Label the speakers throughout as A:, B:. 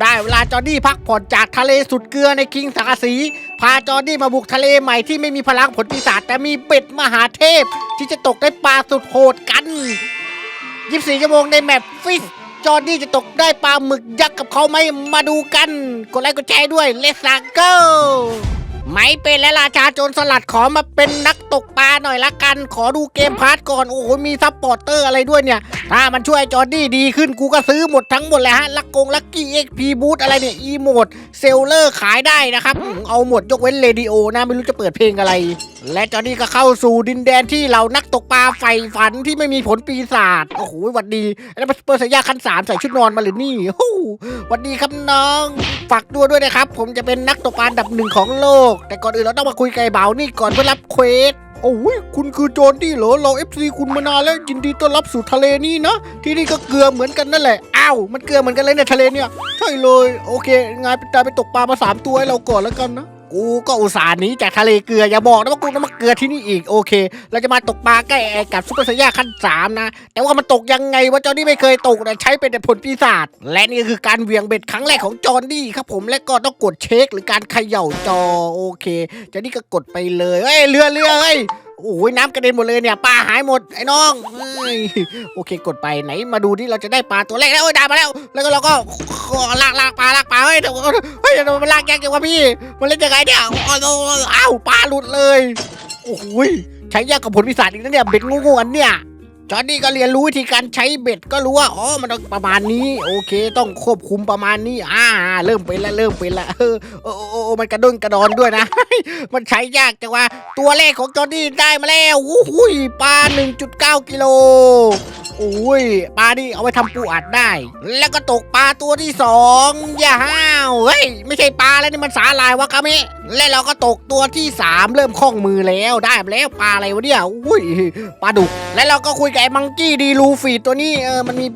A: ได้เวลาจอร์ดี้พักผ่อนจากทะเลสุดเกลือในคิงสังกะสี พาจอร์ดี้มาบุกทะเลใหม่ที่ไม่มีพลังผลปีศาจแต่มีเป็ดมหาเทพ ที่จะตกได้ปลาสุดโหดกัน 24 ชั่วโมงในแมปฟิสจอร์ดี้จะตกได้ปลาหมึกยักษ์กับเขาไหมมาดูกัน กดไลค์กดแชร์ด้วยเลสซาเก ไม่เป็นและราชาโจรสลัดขอมาเป็นนักตกปลาหน่อยละกัน ขอดูเกมพาร์ทก่อน โอ้โห มีซัพพอร์เตอร์อะไรด้วยเนี่ย ถ้ามันช่วยจอร์ดี้ดีขึ้นกูก็ซื้อหมดทั้งหมดเลยฮะ ลักกงลักกี้เอ็กพีบูทอะไรเนี่ย อีโมดเซลเลอร์ขายได้นะครับ เอาหมดยกเว้นเรดิโอนะ ไม่รู้จะเปิดเพลงอะไร และจอร์ดี้ก็เข้าสู่ดินแดนที่เรานักตกปลาใฝ่ฝันที่ไม่มีผลปีศาจโอ้โหหวัดดีแล้วเปิดสยาขั้นสามใส่ชุดนอนมาหรือนี่โอ้หวัดดีครับน้องฝากตัวด้วยนะครับ ผมจะเป็นนักตกปลาดับหนึ่งของโลก แต่ก่อนอื่นเราต้องมาคุยไอ้เบานี่ก่อนเพื่อรับเควสโอ้ยคุณคือโจนดี้เหรอเราเอฟซีคุณมานานแล้วยินดีต้อนรับสู่ทะเลนี่นะ ที่นี่ก็เกลือเหมือนกันนั่นแหละอ้าวมันเกลือเหมือนกันเลยในยทะเลเนี่ย ใช่เลย โอเคงานเป็นตาไปตกปลามาสามตัวให้เราก่อนแล้วกันนะ กูก็อุตส่าห์หนีจากทะเลเกลืออย่าบอกนะว่ากูต้องมาเกลือที่นี่อีกโอเค เราจะมาตกปลาใกล้ไอ้กับซุปเปอร์ไซย่าขั้นสามนะ แต่ว่ามันตกยังไงวะจอร์ดี้ไม่เคยตกนะใช้เป็นแต่ผลปีศาจและนี่คือการเวียงเบ็ดครั้งแรกของจอร์ดี้ครับผมและก็ต้องกดเช็คหรือการเขย่าจอโอเคจอร์ดี้ก็กดไปเลยเฮ้ยเรือเรือเฮ้ยโอ้ยน้ำกระเด็นหมดเลยเนี่ยปลาหายหมดไอ้น้องโอเคกดไปไหนมาดูที่เราจะได้ปลาตัวแรกแล้วโอ้ยได้มาแล้ว แล้วก็เราก็ลากลากปลาลากปลา ยเฮ้ยเดี๋ยวมันลากยากจังวะพี่ มันเล่นยังไงเนี่ยอ้าวอ้าปลาหลุดเลย โอ้ยใช้ยากกับผลพิศาจอีกนะเนี่ยเบ็ดงูๆอันเนี่ย จอร์ดี้ก็เรียนรู้วิธีการใช้เบ็ดก็รู้ว่าอ๋อมันต้องประมาณนี้ โอเค ต้องควบคุมประมาณนี้ อ่า เริ่มเป็นแล้วเริ่มเป็นแล้วเออโอ้โอ้โอมันกระด้นกระดอนด้วยนะ มันใช้ยากจังว่าตัวเลขของจอร์ดี้ได้มาแล้วโอ้โหยปลา 1.9 กิโลโอ้ยปลานี่เอาไว้ทำปูอัดได้ แล้วก็ตกปลาตัวที่สองอย่าห้าวเฮ้ยไม่ใช่ปลาแล้วนี่มันสาลายวะกะเมะและเราก็ตกตัวที่สามเริ่มคล่องมือแล้วได้แล้วปลาอะไรวะเนี่ยอุ้ยปลาดุก และเราก็คุยกับไอ้มังกี้ดีลูฟี่ตัวนี้เออมันมี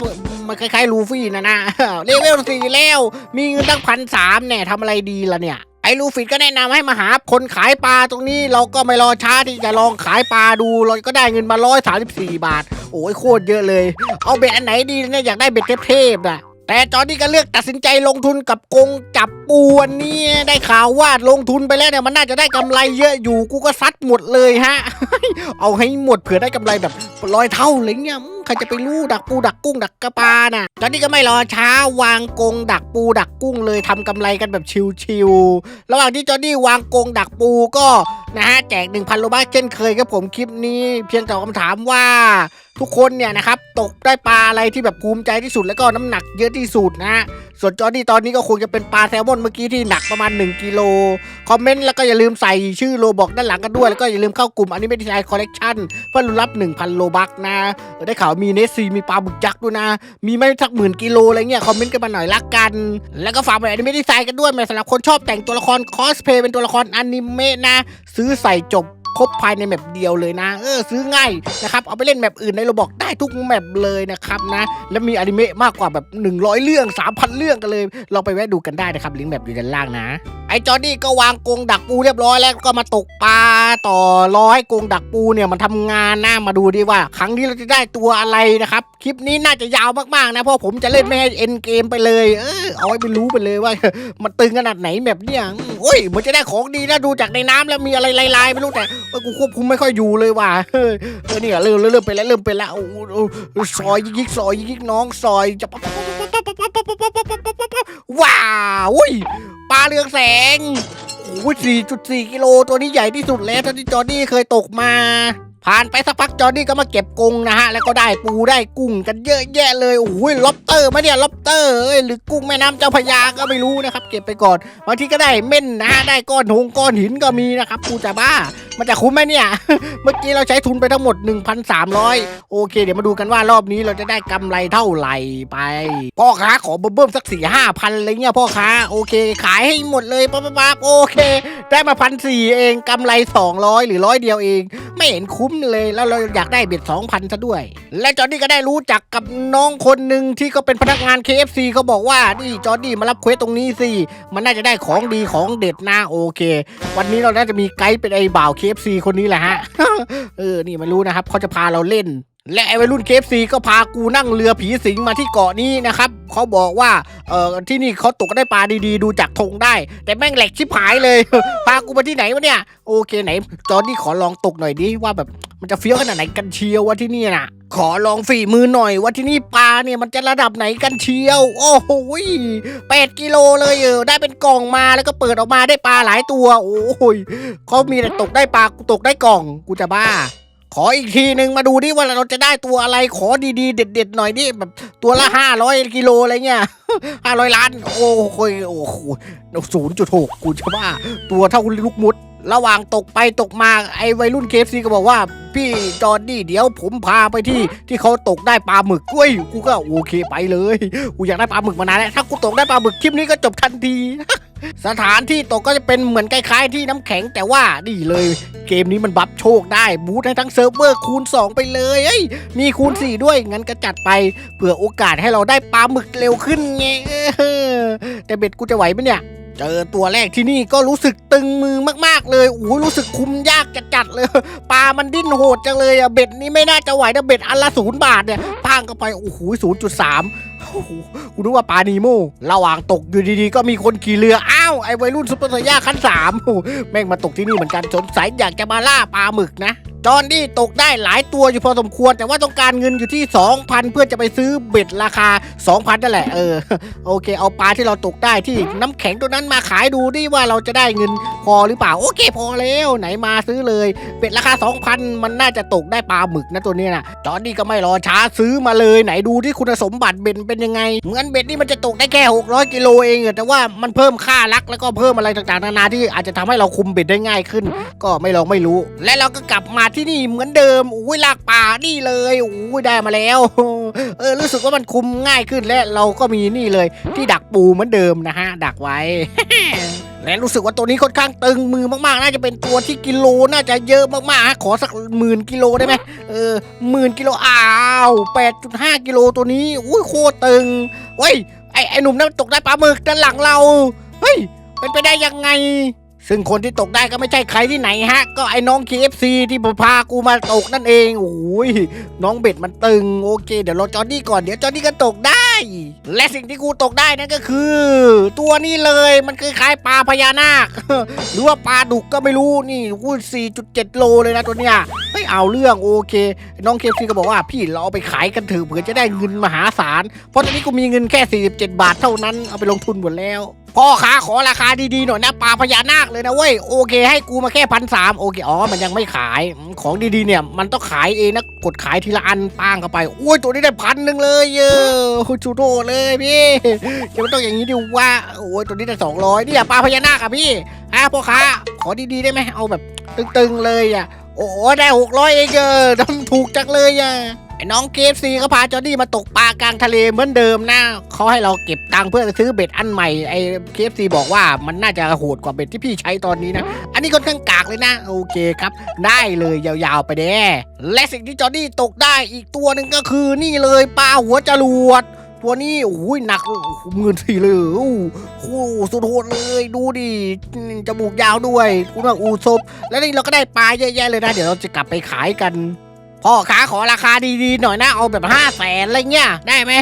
A: มันคล้ายๆลูฟี่นะนะเลเวลสี่แล้วมีเงินตั้งพันสามเนี่ยทำอะไรดีล่ะเนี่ยไอ้ลูฟิตก็แนะนำให้มาหาคนขายปลาตรงนี้เราก็ไม่รอช้าที่จะลองขายปลาดูเราก็ได้เงินมาร้อยสามสิบสี่บาท โอ้ยโคตรเยอะเลย เอาเบ็ดอันไหนดีเนี่ยอยากได้เบ็ดเทพๆนะ แต่จอร์ดี้ก็เลือกตัดสินใจลงทุนกับกงจับปูนเนี่ยได้ข่าวว่าลงทุนไปแล้วเนี่ยมันน่าจะได้กำไรเยอะอยู่กูก็ซัดหมดเลยฮะ เอาให้หมดเผื่อได้กำไรแบบร้อยเท่าเลยเนี่ย ใครจะไปรู้ดักปูดักกุ้งดักกระปาน่ะจอร์ดี้ก็ไม่รอช้าวางกงดักปูดักกุ้งเลยทำกำไรกันแบบชิวๆระหว่างที่จอร์ดี้วางกงดักปูก็นะฮะแจก1,000โลบ้าเช่นเคยครับผมคลิปนี้ เพียงแต่คำถามว่าทุกคนเนี่ยนะครับตกได้ปลาอะไรที่แบบภูมิใจที่สุดแล้วก็น้ำหนักเยอะที่สุดนะ ส่วนจอร์ดี้ตอนนี้ก็คงจะเป็นปลาแซลมอนเมื่อกี้ที่หนักประมาณ 1กิโลคอมเมนต์แล้วก็อย่าลืมใส่ชื่อโลบอกด้านหลังกันด้วย แล้วก็อย่าลืมเข้ากลุ่มอันนี้ไม่ได้ใช้คอลเลกชันเพื่อรุนรับ 1,000 โลบักนะ ได้ข่าวมีเนสซีมีปลาบึกยักษ์ด้วยนะ มีไม่สักหมื่นกิโลอะไรเงี้ยคอมเมนต์กันมาหน่อยละกัน แล้วก็ฝากไปอันนี้ไม่ได้ใส่กันด้วยสำหรับคนชอบแต่งตัวละครคอสเพย์เป็นตัวละครอนิเมะนะ ซื้อใส่จบ ครบภายในแมปเดียวเลยนะ เออซื้อง่ายนะครับ เอาไปเล่นแมปอื่นในโรบอกได้ทุกแมปเลยนะครับนะ แล้วมีอนิเมะมากกว่าแบบ 100 เรื่อง 3,000 เรื่องกันเลยลองไปแวะดูกันได้นะครับ ลิงก์แบบอยู่ด้านล่างนะ ไอจอร์ดี้ก็วางกรงดักปูเรียบร้อยแล้วก็มาตกปลาต่อรอให้กรงดักปูเนี่ยมันทำงานหนะมาดูดิว่า ครั้งนี้เราจะได้ตัวอะไรนะครับ คลิปนี้น่าจะยาวมากๆนะเพราะผมจะเล่นไม่ให้เอ็นเกมไปเลย เออเอาไว้ไปรู้ไปเลยว่า มันตึงขนาดไหนแบบเนี้ยอืมโอ้ยมันจะได้ของดีนะดูจากในน้ำแล้วมีอะไรลายๆไม่รู้แต่เออกูควบคุมไม่ค่อยอยู่เลยว่ะเออเออเนี่ยเริ่มเริ่มเริ่มไปแล้วเริ่มไปแล้วโอ้โหโอ้โหซอยยิกๆซอยยิกๆน้องซอยจะปั๊บปั๊บปั๊บปั๊บปั๊บปั๊บปั๊บปั๊บปั๊บปั๊บว้าวอุ้ยปลาเรืองแสงโอ้ยสี่จุดสี่กิโลตัวนี้ใหญ่ที่สุดแล้วเท่าที่จอร์ดี้เคยตกมา ผ่านไปสักพักจอร์ดี้ก็มาเก็บกงนะฮะ แล้วก็ได้ปูได้กุ้งกันเยอะแยะเลย โอ้ยล็อบเตอร์มาเนี่ยล็อบเตอร์เอ้ยหรือกุ้งแม่น้ำเจ้าพระยาก็ไม่รู้นะครับ เก็บไปก่อนบางทีก็ได้เม่นนะฮะได้ก้อนหงก้อนหินก็มีนะครับกูจะบ้า มันจะคุ้มไหมเนี่ย เมื่อกี้เราใช้ทุนไปทั้งหมด 1,300 โอเค เดี๋ยวมาดูกันว่ารอบนี้เราจะได้กำไรเท่าไหร่ไป พ่อค้าขอเบิ่มสักสี่ห้าพันอะไรเงี้ยพ่อค้าโอเค ขายให้หมดเลยปั๊บปั๊บปั๊บโอเค ได้มาพันสี่เองกำไร 200 หรือร้อยเดียวเอง ไม่เห็นคุ้มเลยแล้วเราอยากได้เบ็ดสองพันซะด้วย และจอร์ดี้ก็ได้รู้จักกับน้องคนหนึ่งที่ก็เป็นพนักงาน KFC เขาบอกว่านี่จอร์ดี้มารับเควสตรงนี้สิมันน่าจะได้ของดีของเด็ดนะโอเค วันนี้เราน่าจะมีไกด์เป็นไอ้บ่าว KFC คนนี้แหละฮะ เออ นี่ไม่รู้นะครับเขาจะพาเราเล่น และไอ้วัยรุ่นเคฟซีก็พากูนั่งเรือผีสิงมาที่เกาะนี้นะครับเขาบอกว่า เออที่นี่เขาตกได้ปลาดีๆ ดูจากธงได้ แต่แม่งแหลกชิบหายเลย พากูมาที่ไหนวะเนี่ย โอเคไหน จอนนี่ขอลองตกหน่อยดิว่าแบบ มันจะเฟี้ยวขนาดไหนกันเชียวว่าที่นี่น่ะ ขอลองฝีมือหน่อยว่าที่นี่ปลาเนี่ยมันจะระดับไหนกันเชียว โอ้โหแปดกิโลเลยเออได้เป็นกล่องมาแล้วก็เปิดออกมาได้ปลาหลายตัว โอ้ยเขามีแต่ตกได้ปลากูตกได้กล่องกูจะบ้า ขออีกทีหนึ่งมาดูดิว่าเราจะได้ตัวอะไรขอดีๆ เด็ด ๆ หน่อยดิแบบตัวละห้าร้อยกิโลอะไรเงี้ย ห้าร้อยล้าน โอ้โหโอ้โหศูนย์จุดหกกูจะบ้าตัวเท่าลูกมุด ระหว่างตกไปตกมาไอ้วัยรุ่นเคฟซีก็บอกว่า พี่จอร์ดี้เดี๋ยวผมพาไปที่ที่เขาตกได้ปลาหมึกเว้ยกูก็โอเคไปเลย กูอยากได้ปลาหมึกมานานแล้วถ้ากูตกได้ปลาหมึกคลิปนี้ก็จบทันทีสถานที่ตกก็จะเป็นเหมือนคล้ายๆที่น้ำแข็งแต่ว่านี่เลย เกมนี้มันบัฟโชคได้ บูทให้ทั้งเซิร์ฟเวอร์คูณ 2 ไปเลยเอ้ยมีคูณ 4 ด้วยงั้นก็จัดไปเผื่อโอกาสให้เราได้ปลาหมึกเร็วขึ้นงเออแต่เบ็ดกูจะไหวไหมเนี่ย เจอตัวแรกที่นี่ก็รู้สึกตึงมือมากๆเลยโอ้ยรู้สึกคุมยากจัดๆเลยปลามันดิ้นโหดจังเลยอะเบ็ดนี้ไม่น่าจะไหวนะเบ็ดอันละศูนย์บาทเนี่ยพางเข้าไปโอ้โหศูนย์จุดสามโอ้โหกูนึกว่าปลานีโมระหว่างตกอยู่ดีๆ ก็มีคนขี่เรือ อ้าว ไอ้วัยรุ่นซุปเปอร์ไซย่าขั้นสามโอ้แม่งมาตกที่นี่เหมือนกันสงสัยอยากจะมาล่าปลาหมึกนะ จอนนี่ตกได้หลายตัวอยู่พอสมควร แต่ว่าต้องการเงินอยู่ที่ 2,000 เพื่อจะไปซื้อเบ็ดราคา 2,000นั่นแหละ เออ โอเค เอาปลาที่เราตกได้ที่น้ำแข็งตัวนั้นมาขายดูดิว่าเราจะได้เงินพอหรือเปล่า โอเค พอแล้วไหนมาซื้อเลย เบ็ดราคา 2,000 มันน่าจะตกได้ปลาหมึกนะตัวนี้นะจอนนี่ก็ไม่รอช้าซื้อมาเลยไหนดูที่คุณสมบัติเบ็ดเป็นยังไง เหมือนเบ็ดนี่มันจะตกได้แค่ 600 กิโลเองแต่ว่ามันเพิ่มค่ารักแล้วก็เพิ่มอะไรต่างๆนานาที่อาจจะทำให้เราคุมเบ็ดได้ง่ายขึ้น ก็ไม่ลองไม่รู้ และเราก็กลับมาที่นี่เหมือนเดิมอุ้ยลากป่านี่เลยอุ้ยได้มาแล้ว เออรู้สึกว่ามันคุมง่ายขึ้นและเราก็มีนี่เลย ที่ดักปูเหมือนเดิมนะฮะดักไว้ และรู้สึกว่าตัวนี้ค่อนข้างตึงมือมากๆ น่าจะเป็นตัวที่กิโลน่าจะเยอะมากๆ ขอสักหมื่นกิโลได้ไหมเออหมื่นกิโลอ้าว8.5กิโลตัวนี้อุ้ยโคตรตึงเว้ยไอไอหนุ่มนั่นตกได้ปลาหมึกด้านหลังเราเฮ้ยเป็นไปได้ยังไง ซึ่งคนที่ตกได้ก็ไม่ใช่ใครที่ไหนฮะ ก็ไอ้น้อง KFC ที่พากูมาตกนั่นเองโอ้ยน้องเบ็ดมันตึงโอเค เดี๋ยวรอจอร์ดี้ก่อนเดี๋ยวจอร์ดี้ก็ตกได้ และสิ่งที่กูตกได้นั่นก็คือ ตัวนี้เลยมันคือคล้ายปลาพญานาค หรือว่าปลาดุกก็ไม่รู้นี่กู4.7 โลเลยนะตัวเนี้ยเฮ้ยเอาเรื่องโอเค น้องเคฟซีก็บอกว่าพี่เราเอาไปขายกันเถอะเผื่อจะได้เงินมหาศาลเพราะตอนนี้กูมีเงินแค่ 47 บาทเท่านั้นเอาไปลงทุนหมดแล้ว พ่อค้าขอราคาดีๆหน่อยนะปลาพญานาคเลยนะเว้ยโอเค ให้กูมาแค่พันสามโอเคอ๋อมันยังไม่ขายของดีๆเนี่ย มันต้องขายเองนะกดขายทีละอันป้างเข้าไปโอ้ยตัวนี้ได้พันหนึ่งเลยเยอะชูโดเลยพี่จะไม่ต้องอย่างนี้ดิว่าโอ้ยตัวนี้ได้สองร้อยนี่ปลาพญานาคอะพี่ฮะพ่อค้าขอดีๆได้ไหมเอาแบบตึงๆเลยอะโอ้ได้หกร้อยเองเออทำถูกจังเลยอะ ไอ้น้องเคฟซีเขาพาจอร์ดี้มาตกปลากลางทะเลเหมือนเดิมนะเขาให้เราเก็บตังค์เพื่อซื้อเบ็ดอันใหม่ไอ้เคฟซีบอกว่ามันน่าจะโหดกว่าเบ็ดที่พี่ใช้ตอนนี้นะ อันนี้ค่อนข้างกากเลยนะ โอเคครับ ได้เลยยาวๆไปเด้และสิ่งที่จอร์ดี้ตกได้อีกตัวหนึ่งก็คือนี่เลยปลาหัวจรวดตัวนี้โอ้ยหนักหมื่นสี่เลยโอ้โหสุดโหดเลยดูดิจมูกยาวด้วยคุณว่าอูซบแล้วนี่เราก็ได้ปลาเยอะแยะเลยนะ เดี๋ยวเราจะกลับไปขายกัน พ่อค้าขอราคาดีๆหน่อยนะเอาแบบห้าแสนอะไรเงี้ยได้ไหม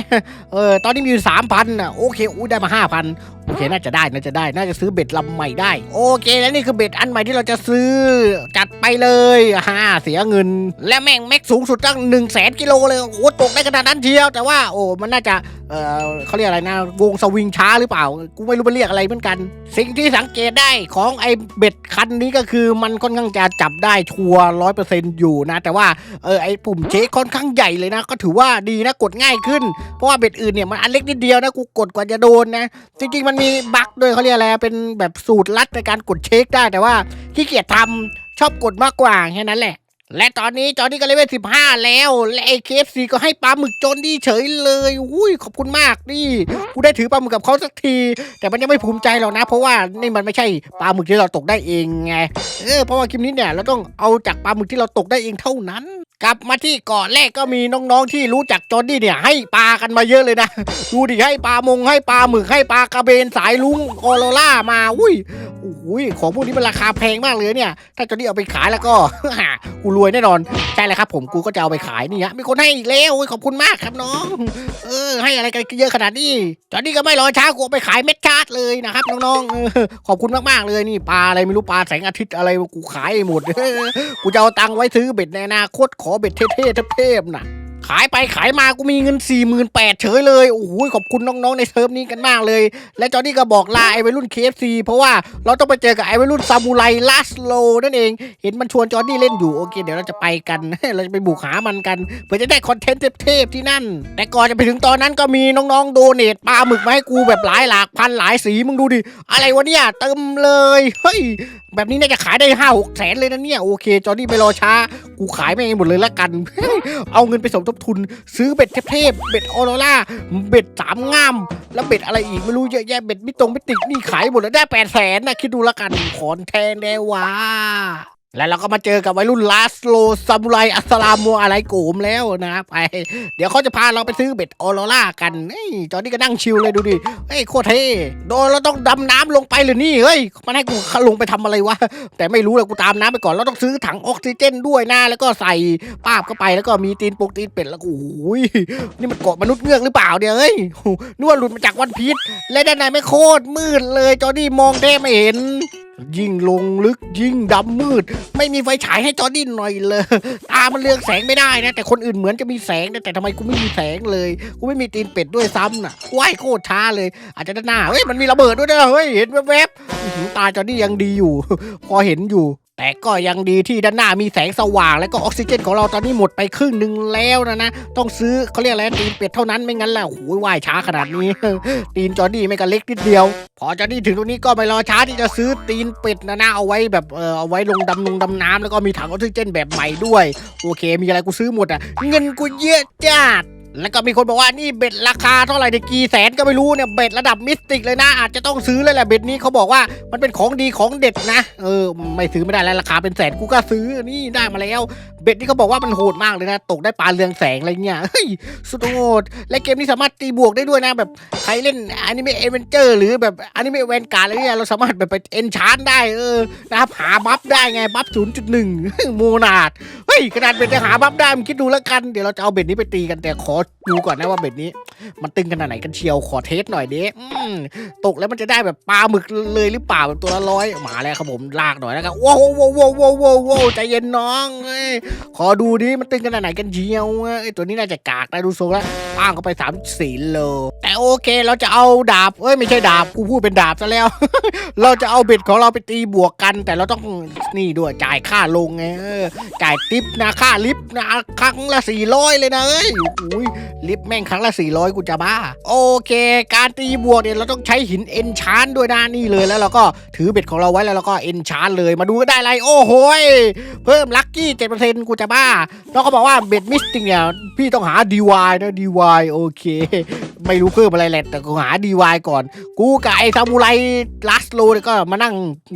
A: เออตอนนี้มีอยู่สามพันอะโอเคอุ้ยได้มาห้าพันโอเคน่าจะได้น่าจะได้น่าจะซื้อเบ็ดลำใหม่ได้ โอเคแล้วนี่คือเบ็ดอันใหม่ที่เราจะซื้อจัดไปเลยฮ่าเสียเงิน และแม่งแม็กสูงสุดตั้งหนึ่งแสนกิโลเลยโอ้ตกได้ขนาดนั้นเชียวแต่ว่าโอ้มันน่าจะเออเขาเรียกอะไรนะวงสวิงช้าหรือเปล่า กูไม่รู้มันเรียกอะไรเหมือนกัน สิ่งที่สังเกตได้ของไอ้เบ็ดคันนี้ก็คือมันค่อนข้างจะจับได้ชัวร้อยเปอร์เซ็นต์อยู่นะ แต่ว่าเออไอปุ่มเช็คค่อนข้างใหญ่เลยนะ ก็ถือว่าดีนะกดง่ายขึ้นเพราะว่าเบ็ดอื่นเนี่ยมันอันเล็กนิดเดียวนะกูกดกว่าจะโดนนะ จริง ๆ มันมีบั๊กด้วยเขาเรียกอะไรเป็นแบบสูตรลัดในการกดเช็คได้แต่ว่าขี้เกียจทำชอบกดมากกว่าแค่นั้นแหละ และตอนนี้จอร์ดี้ก็เลเวลสิบห้าแล้ว และไอเคฟซีก็ให้ปลาหมึกจนดีเฉยเลยอุ้ยขอบคุณมากนี่กูได้ถือปลาหมึกกับเขาสักที แต่มันยังไม่ภูมิใจหรอกนะ เพราะว่านี่มันไม่ใช่ปลาหมึกที่เราตกได้เองไงเออเพราะว่าคลิปนี้เนี่ยเราต้องเอาจากปลาหมึกที่เราตกได้เองเท่านั้น กลับมาที่เกาะแรกก็มีน้องๆที่รู้จักจอร์ดี้เนี่ย ให้ปลากันมาเยอะเลยนะ ดูดิให้ปลามงให้ปลาหมึกให้ปลากระเบนสายลุงออโรล่ามาอุ้ยโอ้ยของพวกนี้มันราคาแพงมากเลยเนี่ย ถ้าจอร์ดี้เอาไปขายแล้วก็ กูรวยแน่นอนใช่เลยครับ ผมกูก็จะเอาไปขายนี่ฮะมีคนให้อีกแล้วโอ้ยขอบคุณมากครับน้อง เออ ให้อะไรกันเยอะขนาดนี้จอร์ดี้ก็ไม่รอช้ากูไปขายเม็ดชาร์ดเลยนะครับน้องๆขอบคุณมากๆเลยนี่ปลาอะไรไม่รู้ปลาแสงอาทิตย์อะไรกูขายหมดกูจะเอาตังค์ไว้ซื้อเบ็ดในอนาคตขอเบ็ดเท่ๆเทพๆน่ะ ขายไปขายมากูมีเงิน 4 8 0 0 0เฉยเลยโอ้โหขอบคุณน้องๆในเซิร์ฟนี้กันมากเลย และจอร์ดี้ก็บอกลาไอ้วัยรุ่น KFC เพราะว่าเราต้องไปเจอกับไอ้วัยรุ่นซามูไรลาสโลนั่นเอง เห็นมันชวนจอร์ดี้เล่นอยู่โอเค เดี๋ยวเราจะไปกัน เราจะไปบุกหามันกัน เพื่อจะได้คอนเทนต์เทพๆที่นั่น แต่ก่อนจะไปถึงตอนนั้นก็มีน้องๆโดเนทปลาหมึกมาให้กูแบบหลายหลากพันหลายสีมึงดูดิอะไรวะเนี่ยเติมเลยเฮ้ยแบบนี้น่าจะขายได้ห้าหกแสนเลยนะเนี่ยโอเค จอร์ดี้ไม่รอช้า กูขายไม่เองหมดเลยละกัน เอาเงินไปสมทบทุนซื้อเบ็ดเทพเบ็ดออโรล่าเบ็ดสามง่าม แล้วเบ็ดอะไรอีกไม่รู้เยอะแยะเบ็ดมิตรงมิติกนี่ขายหมดแล้วได้แปดแสนนะคิดดูละกันขอนแทนได้ว่า แล้วเราก็มาเจอกับวัยรุ่นลาสโลซามูไรอัสลามโมอะไรโกมแล้วนะไป เดี๋ยวเขาจะพาเราไปซื้อเบ็ดออโรล่ากันเฮ้ยจอร์ดี้ก็นั่งชิลเลยดูดิเฮ้ยโคตรเท่โดนเราต้องดำน้ำลงไปเลยนี่เฮ้ยมันให้กูลงไปทำอะไรวะแต่ไม่รู้เลยกูตามน้ำไปก่อนเราต้องซื้อถังออกซิเจนด้วยนะแล้วก็ใส่ป้าบเข้าไปแล้วก็มีตีนปกตีนเป็ดแล้วก็โอ้ยนี่มันเกาะมนุษย์เงือกหรือเปล่าเนี่ยเฮ้ยนว่าหลุดมาจากวันพีชและด้านในไม่โคตรมืดเลยจอร์ดี้มองแทบไม่เห็น ยิ่งลงลึกยิ่งดำมืด ไม่มีไฟฉายให้จอร์ดี้หน่อยเลยตามันเลือกแสงไม่ได้นะ แต่คนอื่นเหมือนจะมีแสงนะแต่ทำไมกูไม่มีแสงเลย กูไม่มีตีนเป็ดด้วยซ้ำน่ะว่ายโคตรช้าเลย อาจจะด้านหน้าเฮ้ยมันมีระเบิดด้วยนะเฮ้ยเห็นแวบๆตาจอร์ดี้ยังดีอยู่ พอเห็นอยู่ แต่ก็ยังดีที่ด้านหน้ามีแสงสว่าง แล้วก็ออกซิเจนของเราตอนนี้หมดไปครึ่งหนึ่งแล้วนะนะ ต้องซื้อเขาเรียกอะไรตีนเป็ดเท่านั้นไม่งั้นแล้วโอ้โหว่ายช้าขนาดนี้ ตีนจอร์ดี้ไม่กันเล็กนิดเดียว พอจอร์ดี้ถึงตรงนี้ก็ไม่รอช้าที่จะซื้อตีนเป็ดนะนะเอาไว้แบบเออเอาไว้ลงดำลงดำน้ำแล้วก็มีถังออกซิเจนแบบใหม่ด้วย โอเค มีอะไรกูซื้อหมดอะเงินกูเยอะจัด แล้วก็มีคนบอกว่านี่เบ็ดราคาเท่าไหร่เนี่ยกี่แสนก็ไม่รู้เนี่ยเบ็ดระดับมิสติกเลยนะ อาจจะต้องซื้อเลยแหละเบ็ดนี้เขาบอกว่ามันเป็นของดีของเด็ดนะ เออ ไม่ซื้อไม่ได้แล้วราคาเป็นแสนกูก็ซื้อนี่ได้มาแล้ว เบ็ดนี่เขาบอกว่ามันโหดมากเลยนะ ตกได้ปลาเรืองแสงอะไรเงี้ยเฮ้ยสุดโหดและเกมนี้สามารถตีบวกได้ด้วยนะแบบใครเล่นอนิเมะเอเวนเจอร์หรือแบบอนิเมะแวนการ์ดอะไรเนี่ยเราสามารถแบบไปเอนชานได้เออนะครับหาบัฟได้ไงบัฟ0.1โมนาดเฮ้ยขนาดเบ็ดจะหาบัฟได้มึงคิดดูแล้วกันเดี๋ยวเราจะเอาเบ็ดนี้ไปตีกันแต่ขอดูก่อนนะว่าเบ็ดนี้ มันตึงขนาดไหนกันเชียวขอเทสหน่อยเด้อตกแล้วมันจะได้แบบปลาหมึกเลยหรือเปล่าแบบตัวละร้อยมาแล้วครับผมลากหน่อยแล้วกันว้าวว้าวว้าวว้าวว้าวว้าวใจเย็นน้องขอดูดิมันตึงขนาดไหนกันเชียวเอ้ยตัวนี้น่าจะกากได้ดูทรงแล้วป้างเข้าไปสามสี่โลแต่โอเคเราจะเอาดาบเอ้ยไม่ใช่ดาบกูพูดเป็นดาบซะแล้ว เราจะเอาเบ็ดของเราไปตีบวกกัน แต่เราต้องนี่ด้วยจ่ายค่าลงไงจ่ายทิปนะค่าลิฟต์นะครั้งละสี่ร้อยเลยนะเอ้ยอุ้ยลิฟต์แม่งครั้งละสี่ร้อยกูจะบ้า โอเค การตีบวกเนี่ยเราต้องใช้หินเอนชานด้วยนะนี่เลยแล้วเราก็ถือเบ็ดของเราไว้แล้วเราก็เอนชานเลยมาดูก็ได้ไร โอ้โหยเพิ่มลัคกี้เจ็ดเปอร์เซ็นต์กูจะบ้า แล้วก็บอกว่าเบ็ดมิสติงเนี่ยพี่ต้องหาดีวายนะดีวายโอเค ไม่รู้เพิ่มอะไรแหละแต่กูหาดีวายก่อน กูกับไอ้ซามูไรลัสโลเนี่ยก็มานั่ง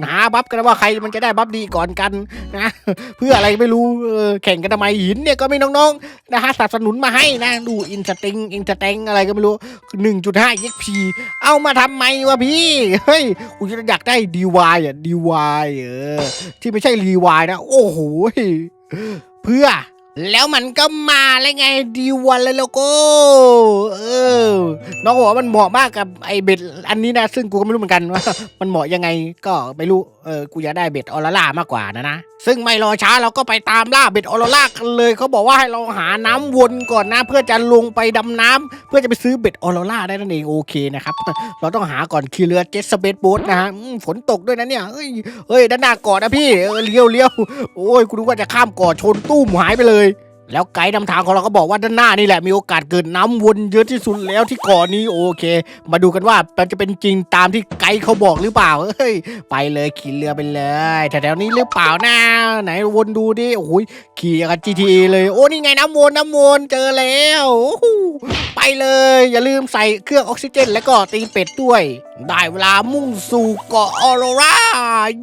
A: หาบัฟกันว่าใครมันจะได้บัฟดีก่อนกันนะเพื่ออะไรไม่รู้เออแข่งกันทำไมหินเนี่ยก็มีน้องๆนะฮะสนับสนุนมาให้นะดูอินสติงอินสแตงอะไรก็ไม่รู้ 1.5 XP เอามาทำไมวะพี่เฮ้ยกูจะอยากได้ DY อะ DY เออที่ไม่ใช่รีวายนะ โอ้โหเพื่อ แล้วมันก็มาแล้วไงดีวันเลยแล้วก็เออ น้องบอกว่ามันเหมาะมากกับไอเบ็ดอันนี้นะ ซึ่งกูก็ไม่รู้เหมือนกันว่า มันเหมาะยังไงก็ไม่รู้เออกูอยากได้เบ็ดออร่ามากกว่านะนะซึ่งไม่รอช้าเราก็ไปตามล่าเบ็ดออร่ากันเลยเขาบอกว่าให้เราหาน้ำวนก่อนนะ เพื่อจะลงไปดำน้ำเพื่อจะไปซื้อเบ็ดออร่าได้นั่นเองโอเคนะครับเราต้องหาก่อนขี่เรือเจ็ตสเปซโบ๊ทนะฮะฝนตกด้วยนะเนี่ยเฮ้ยเฮ้ยด้านหน้าเกาะนะพี่เออเลี้ยวเลี้ยวโอ้ยกูรู้ว่าจะข้ามเกาะชนตู้มหายไปเลย แล้วไกด์นำทางของเราก็บอกว่าด้านหน้านี่แหละมีโอกาสเกิดน้ำวนเยอะที่สุดแล้วที่เกาะนี้โอเค มาดูกันว่ามันจะเป็นจริงตามที่ไกด์เขาบอกหรือเปล่าเฮ้ยไปเลยขี่เรือไปเลยแถวๆนี้หรือเปล่านะไหนวนดูดิโอ้ยขี่กับ GTA เลยโอ้นี่ไงน้ำวนน้ำวนเจอแล้วโอ้โหไปเลย อย่าลืมใส่เครื่องออกซิเจน แล้วก็ตีเป็ดด้วย ได้เวลามุ่งสู่เกาะออโรรา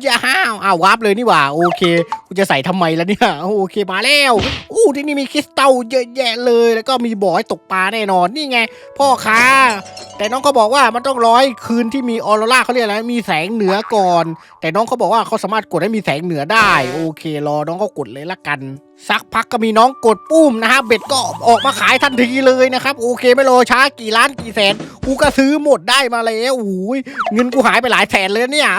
A: ย่าห้าวอ้าววาร์ปเลยนี่หว่า โอเคกูจะใส่ทำไมล่ะเนี่ย โอเคมาแล้วอู้ที่นี่มีคริสตัลเยอะแยะเลย แล้วก็มีบ่อให้ตกปลาแน่นอน นี่ไง พ่อค้า แต่น้องเขาบอกว่ามันต้องร้อยคืนที่มีออโรราเขาเรียกอะไร มีแสงเหนือก่อน แต่น้องเขาบอกว่าเขาสามารถกดให้มีแสงเหนือได้ โอเค รอน้องเขากดเลยละกัน สักพักก็มีน้องกดปุ้มนะฮะเบ็ดก็ออกมาขายทันทีเลยนะครับ โอเคไม่รอช้ากี่ล้านกี่แสน กูก็ซื้อหมดได้มาแล้วโอ้ยเงินกูหายไปหลายแสนเลยเนี่ย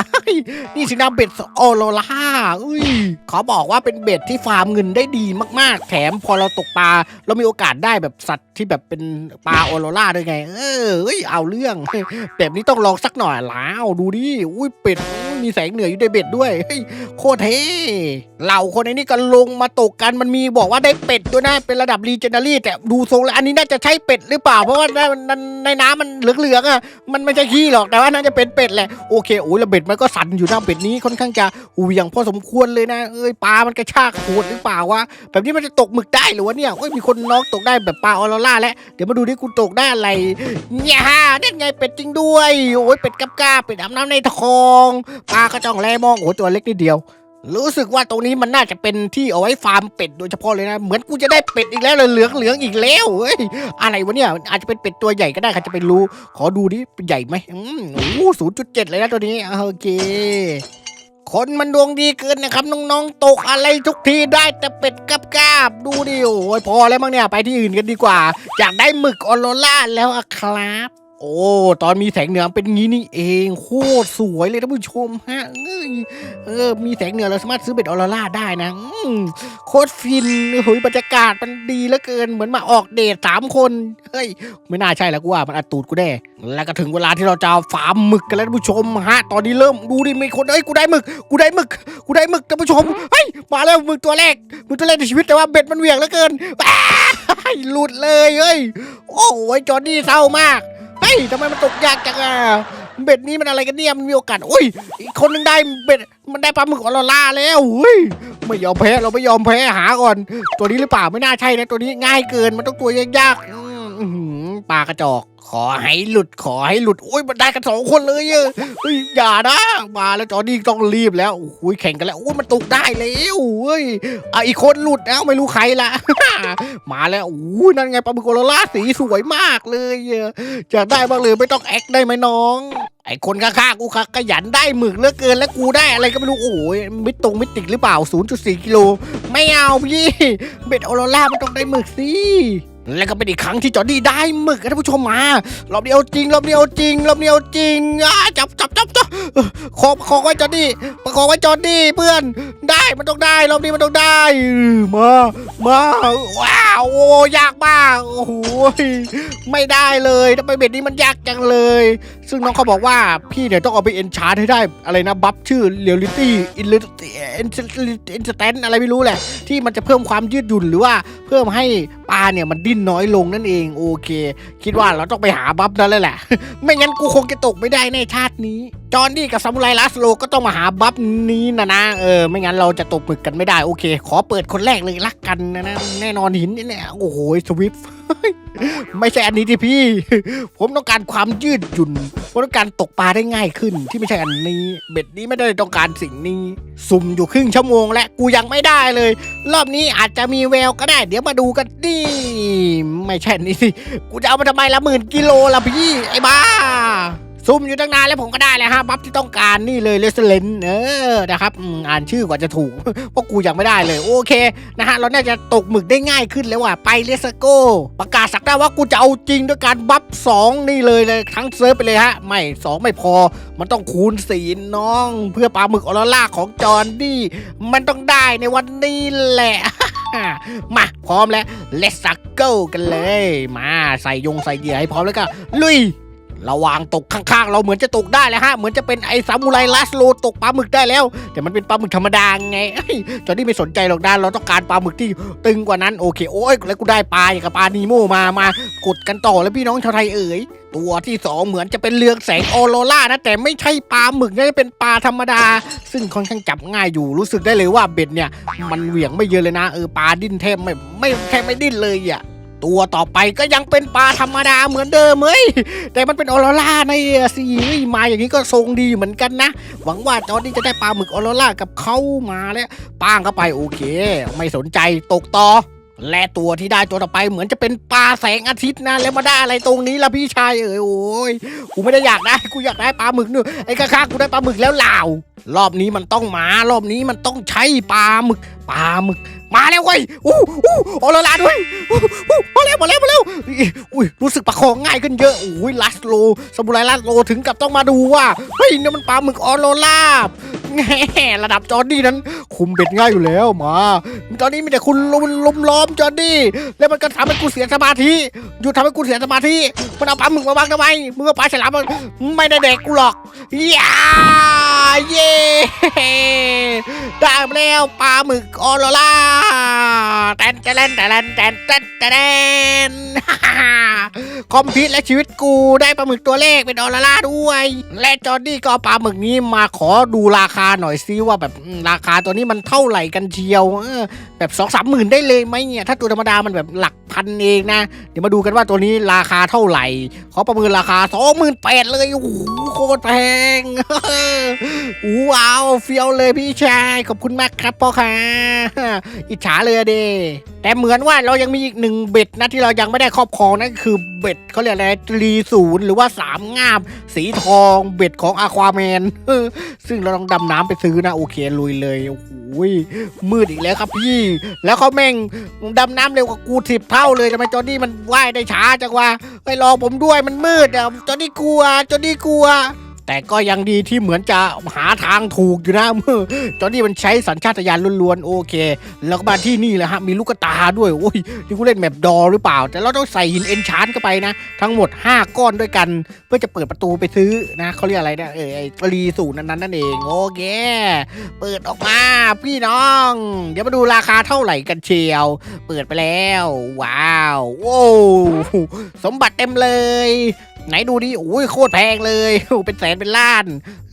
A: นี่สินะเบ็ดออโรล่าอุ้ยขาบอกว่าเป็นเบ็ดที่ฟาร์มเงินได้ดีมากๆ แถมพอเราตกปลาเรามีโอกาสได้แบบสัตว์ที่แบบเป็นปลาออโรล่าด้วยไง เออเอาเรื่องแบบนี้ต้องลองสักหน่อยแล้วดูดิอุ้ยเป็ด มีแสงเหนืออยู่ในเบ็ดด้วยเฮ้ยโคตรเท่เหล่าคนในนี้ก็ลงมาตกกันมันมีบอกว่าได้เป็ดด้วยนะเป็นระดับรีเจนดารี่แต่ดูทรงแล้วอันนี้น่าจะใช่เป็ดหรือเปล่า เพราะว่าในในในน้ำมันเหลืองๆอะมันไม่ใช่ขี้หรอกแต่ว่าน่าจะเป็นเป็ดแหละโอเคโอ้ยแล้วเบ็ดมันก็สั่นอยู่นะเบ็ดนี้ค่อนข้างจะเหวี่ยงพอสมควรเลยนะเอ้ยปลามันกระชากโหดหรือเปล่าวะแบบนี้มันจะตกหมึกได้หรือวะเนี่ยเอ้ยมีคนน้องตกได้แบบปลาออโรล่าแล้วเดี๋ยวมาดูที่กูตกได้อะไรเนี่ยฮะนั่นไงเป็ดจริงด้วยโอ้ยเป็ดกับกาเป็ดอาบน้ำในทองปลากระจ่องแลมองโอ้ยตัวเล็กนิดเดียว รู้สึกว่าตรงนี้มันน่าจะเป็นที่เอาไว้ฟาร์มเป็ดโดยเฉพาะเลยนะ เหมือนกูจะได้เป็ดอีกแล้วเลยเหลืองเหลืองอีกแล้วเฮ้ยอะไรวะเนี่ยอาจจะเป็นเป็ดตัวใหญ่ก็ได้ใครจะไปรู้ ขอดูดิใหญ่ไหมอืมโอ้ศูนย์จุดเจ็ดเลยนะตัวนี้โอเคคนมันดวงดีเกินนะครับน้องๆ ตกอะไรทุกทีได้แต่เป็ดกับกาบดูดิโอ้ยพอแล้วมั้งเนี่ย ไปที่อื่นกันดีกว่า อยากได้หมึกออโรล่าแล้วอะครับ โอ้ ตอนมีแสงเหนือเป็นงี้นี่เอง โคตรสวยเลยท่านผู้ชมฮะเอ้ยเออมีแสงเหนือเราสามารถซื้อเบ็ดออร่าได้นะโคตรฟินโอ้ยบรรยากาศมันดีเหลือเกิน เหมือนมาออกเดทสามคน เฮ้ย ไม่น่าใช่แล้วกูว่ามันอัดตูดกูแน่ แล้วก็ถึงเวลาที่เราจะฟาร์มหมึกกันแล้วท่านผู้ชมฮะ ตอนนี้เริ่มดูดิมีคนเอ้ย กูได้หมึก กูได้หมึก กูได้หมึกท่านผู้ชม เฮ้ย มาแล้วหมึกตัวแรกหมึกตัวแรกในชีวิตแต่ว่าเบ็ดมันเหวี่ยงเหลือเกินหลุดเลยเฮ้ย โอ้ยจอร์ดี้เศร้ามาก้ยทำไมมันตกยากจังอะเบ็ดนี้มันอะไรกันเนี่ยมันมีโอกาสอุ้ยอีกคนหนึงได้เบ็ดมันได้ปลาหมึกออโรล่าแล้วเฮ้ยไม่ยอมแพ้เราไม่ยอมแพ้หาก่อน ตัวนี้หรือเปล่าไม่น่าใช่นะตัวนี้ง่ายเกินมันต้องตัวยากๆอืมอื้อหือปลากระจอก ขอให้หลุดขอให้หลุดโอ้ยมันได้กันสองคนเลยเฮ้ยอย่านะมาแล้วจอร์ดี้ต้องรีบแล้วโอ้ยแข่งกันแล้วโอ้ยมันตกได้แล้วเฮ้ยอะอีกคนหลุดแล้วไม่รู้ใครละมาแล้วโอ้ยนั่นไงปลาหมึกออโรล่าสีสวยมากเลยอะอยากได้บ้างเลยไม่ต้องแอคได้ไหมน้องไอคนข้างๆกูขยันได้หมึกเหลือเกินแล้วกูได้อะไรก็ไม่รู้โอ้ยมิตรงมิติกหรือเปล่า 0.4 กิโล ไม่เอาพี่ เบ็ดออโรล่ามันต้องได้หมึกสิ แล้วก็เป็นอีกครั้งที่จอร์ดี้ได้หมึกนะท่านผู้ชมมารอบเดียวจริงรอบเดียวจริงรอบเดียวจริงอ่าจับจับจับจับเออขอขอไว้จอร์ดี้ประคองไว้จอร์ดี้เพื่อนได้มันต้องได้รอบนี้มันต้องได้มามาว้าวโอ้ยากมากโอ้โหไม่ได้เลยทำไมเบ็ดนี้มันยากจังเลย ซึ่งน้องเขาบอกว่าพี่เนี่ยต้องเอาไปเอนชาร์ทให้ได้อะไรนะบัฟชื่อเรียลิตี้อินลิตี้เอนสแตนอะไรไม่รู้แหละที่มันจะเพิ่มความยืดหยุ่นหรือว่าเพิ่มให้ปลาเนี่ยมันดิ้นน้อยลงนั่นเองโอเค คิดว่าเราต้องไปหาบัฟนั่นแล้วแหละ ไม่งั้นกูคงจะตกไม่ได้ในชาตินี้จอห์นนี่กับซามูไรลัสโลก็ต้องมาหาบัฟนี้นะนะเออไม่งั้นเราจะตกหมึกกันไม่ได้โอเค ขอเปิดคนแรกเลยละกันนะนะแน่นอนหินนี่แหละโอ้โหสวิฟไม่ใช่อันนี้ที่พี่ ผมต้องการความยืดหยุ่นผมต้องการตกปลาได้ง่ายขึ้น ที่ไม่ใช่อันนี้ เบ็ดนี้ไม่ได้ต้องการสิ่งนี้ สุ่มอยู่ครึ่งชั่วโมง และกูยังไม่ได้เลย รอบนี้อาจจะมีแววก็ได้ เดี๋ยวมาดูกันนี่ไม่ใช่อันนี้สิกูจะเอามาทำไมละหมื่นกิโลละพี่ไอ้บ้า ซุ่มอยู่ตั้งนานแล้วผมก็ได้แล้วฮะบัฟที่ต้องการนี่เลยเลสเลนเออนะครับอ่านชื่อกว่าจะถูกเพราะกูยังไม่ได้เลยโอเคนะฮะเราน่าจะตกหมึกได้ง่ายขึ้นแล้วว่ะไปเลสโกประกาศสักได้ว่ากูจะเอาจริงด้วยการบัฟสองนี่เลยเลยทั้งเซิร์ฟไปเลยฮะไม่สองไม่พอ มันต้องคูณสีน้อง เพื่อปลาหมึกออรล่าของจอห์นดี้มันต้องได้ในวันนี้แหละมาพร้อมแล้วเลสโกกันเลย มาใส่ยงใส่เหยื่อให้พร้อมแล้วก็ลุย ระว่างตกข้างๆ เราเหมือนจะตกได้แล้วฮะ เหมือนจะเป็นไอ้ซามูไรลัสโลตกปลาหมึกได้แล้ว แต่มันเป็นปลาหมึกธรรมดาไงเอ้ยจอนี่ไม่สนใจหรอกด้านเราต้องการปลาหมึกที่ตึงกว่านั้นโอเค โอ้ยแล้วกูได้ปลาอย่างกับปลานีโมมามากดกันต่อแล้วพี่น้องชาวไทยเอ๋ยตัวที่สองเหมือนจะเป็นเรืองแสงออโรล่านะ แต่ไม่ใช่ปลาหมึกนะเป็นปลาธรรมดา ซึ่งค่อนข้างจับง่ายอยู่รู้สึกได้เลยว่าเบ็ดเนี่ย มันเหวี่ยงไม่เยอะเลยนะเออปลาดิ้นแทบไม่ไม่แทบไม่ดิ้นเลยอะ ตัวต่อไปก็ยังเป็นปลาธรรมดาเหมือนเดิมเฮ้ยแต่มันเป็นออโรร่าในสิเฮ้ยมาอย่างนี้ก็ทรงดีเหมือนกันนะ หวังว่าจอร์ดี้จะได้ปลาหมึกออโรร่ากับเขามาแล้วป้างเข้าไปโอเค ไม่สนใจตกต่อและตัวที่ได้ตัวต่อไปเหมือนจะเป็นปลาแสงอาทิตย์นะแล้วมาได้อะไรตรงนี้ล่ะพี่ชายเอ๋ยโอ้ยกูไม่ได้อยากได้กูอยากได้ปลาหมึกเนอะไอ้ข้าๆกูได้ปลาหมึกแล้วล่าวรอบนี้มันต้องมารอบนี้มันต้องใช้ปลาหมึกปลาหมึก มาแล้วเว้ยอู้อู้ออโรราด้วยอู้อู้มาแล้วมาแล้วมาแล้วอุ้ยรู้สึกประคองง่ายขึ้นเยอะอุ้ยลัสโลสมุไรลัสโลถึงกับต้องมาดูว่าเฮ้ยนี่มันปลาหมึกออโรราแง่ระดับจอร์ดี้นั้น คุมเบ็ดง่ายอยู่แล้วมาตอนนี้มีแต่คุณลุมลุมล้อมจอร์ดี้แล้วมันก็ทำให้กูเสียสมาธิหยุดทำให้กูเสียสมาธิมันเอาปลาหมึกมาวางทำไมมึงเอาปลาฉลามมาไม่ได้เด็กกูหรอกย่าเย่ได้มาแล้วปลาหมึกออโรราแตนแตนแตนแตนแตนแตนคอมพิวและชีวิตกูได้ปลาหมึกตัวเลขเป็นออโรราด้วย และจอร์ดี้ก็เอาปลาหมึกนี้มาขอดูราคาหน่อยซิว่าแบบราคาตัวนี้มันเท่าไหร่กันเชียวแบบสองสามหมื่นได้เลยไหมเนี่ย ถ้าตัวธรรมดามันแบบหลักพันเองนะ เดี๋ยวมาดูกันว่าตัวนี้ราคาเท่าไหร่ ขอประเมินราคาสองหมื่นแปดเลยโอ้โหโคตรแพงว้าวเฟี้ยวเลยพี่ชาย ขอบคุณมากครับพ่อค่ะอิจฉาเลยเดแต่เหมือนว่าเรายังมีอีกหนึ่งึ่งเบ็ดนะที่เรายังไม่ได้ครอบครองนั่นคือเบ็ดเขาเรียกอะไรตรีศูนย์หรือว่าสามงาม สีทองเบ็ดของอาควาแมนซึ่งเราต้องดำน้ำไปซื้อนะโอเคลุยเลยโอ้โหมืดอีกแล้วครับพี่ แล้วเขาแม่งดำน้ำเร็วกว่ากูสิบเท่าเลยทำไมจอร์ดี้มันว่ายได้ช้าจังวะไปรอผมด้วยมันมืดอะจอร์ดี้กลัวจอร์ดี้กลัว แต่ก็ยังดีที่เหมือนจะหาทางถูกอยู่นะเจอร์ดี้มันใช้สัญชาตญาณล้วนๆโอเค แล้วก็มาที่นี่แหละฮะมีลูกตาด้วยโอ้ยนี่กูเล่นแมปดอหรือเปล่า แต่เราต้องใส่หินเอนชานเข้าไปนะ ทั้งหมด 5 ก้อนด้วยกัน เพื่อจะเปิดประตูไปซื้อนะเขาเรียกอะไรนะเออไอรีสูตรนั้นนั่นเองโอเค เปิดออกมาพี่น้อง เดี๋ยวมาดูราคาเท่าไหร่กันเชียว เปิดไปแล้ว ว้าวโว้สมบัติเต็มเลย ไหนดูดิโอ้ยโคตรแพงเลยโอ้เป็นแสนเป็นล้าน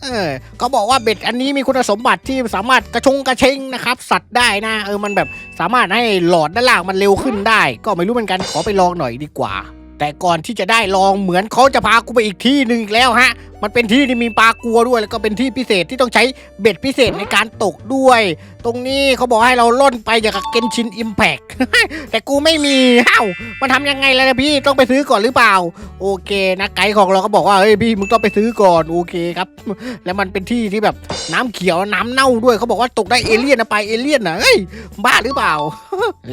A: เออเขาบอกว่าเบ็ดอันนี้มีคุณสมบัติที่สามารถกระชงกระเชงนะครับ สัตว์ได้นะ เออมันแบบสามารถให้หลอดด้านล่างมันเร็วขึ้นได้ ก็ไม่รู้เหมือนกันขอไปลองหน่อยดีกว่า แต่ก่อนที่จะได้ลองเหมือนเขาจะพากูไปอีกที่หนึ่งอีกแล้วฮะมันเป็นที่ที่มีปลากัวด้วย แล้วก็เป็นที่พิเศษที่ต้องใช้เบ็ดพิเศษในการตกด้วย ตรงนี้เขาบอกให้เราล่นไปอย่างกับเกนชินอิมแพกแต่กูไม่มีเอ้ามันทำยังไงล่ะนี่ยพี่ต้องไปซื้อก่อนหรือเปล่า โอเคนะไกด์ของเราก็บอกว่าเฮ้ยพี่มึงต้องไปซื้อก่อนโอเคครับ แล้วมันเป็นที่ที่แบบน้ำเขียวน้ำเน่าด้วยเขาบอกว่าตกได้เอเลี่ยนนะไปเอเลี่ยนนะเฮ้ยบ้าหรือเปล่า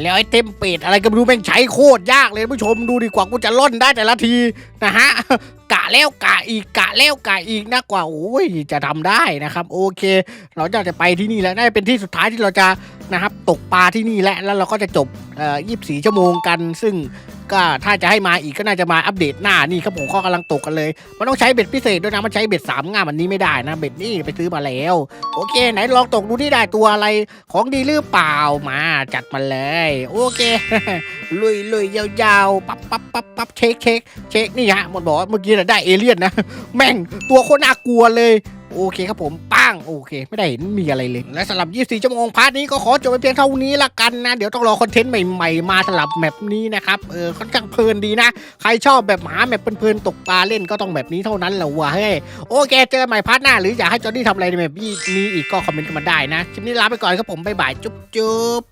A: แล้วไอ้เต็มเป็ดอะไรก็ไม่รู้แม่งใช้โคตรยากเลยผู้ชมดูดีกว่ากูจะล่นได้แต่ละทีนะฮะกะแล้วกะอีกกะแล้วกะอีกนะกว่าโอ้ยจะทำได้นะครับ โอเค เราจะจะไปที่นี่แล้วน่าจะเป็นที่สุดท้ายที่เราจะ นะครับ ตกปลาที่นี่แหละแล้วเราก็จะจบเอ่อ24ชั่วโมงกัน ซึ่งก็ถ้าจะให้มาอีกก็น่าจะมาอัปเดตหน้านี่ครับผมข้อกำลังตกกันเลย มันต้องใช้เบ็ดพิเศษด้วยนะ มันใช้เบ็ดสามง่ามอันนี้ไม่ได้นะ เบ็ดนี่ไปซื้อมาแล้ว โอเค ไหนลองตกดูที่ได้ตัวอะไรของดีหรือเปล่ามาจัดมาเลย โอเค ลุยลุยยาวๆปั๊บปั๊บปั๊บปั๊บเช็คเช็คเช็คนี่ฮะหมดบอกว่าเมื่อกี้น่ะได้เอเลี่ยนนะ แม่งตัวโคตรน่ากลัวเลย โอเคครับผมปังโอเค ไม่ได้เห็นมีอะไรเลย และสำหรับ 24 ชั่วโมงพาร์ทนี้ก็ขอจบไปเพียงเท่านี้ละกันนะ เดี๋ยวต้องรอคอนเทนต์ใหม่ๆ มาสำหรับแมปนี้นะครับ เออค่อนข้างเพลินดีนะ ใครชอบแบบหมาแมปเพลินๆตกปลาเล่นก็ต้องแบบนี้เท่านั้นแหละวะเฮ้ยโอเคเจอใหม่พาร์ทหน้า หรืออยากให้จอร์ดี้ทำอะไรในแมปนี้อีกก็คอมเมนต์กันมาได้นะคลิปนี้ลาไปก่อนครับผมบ๊ายบายจุ๊บจุ๊บ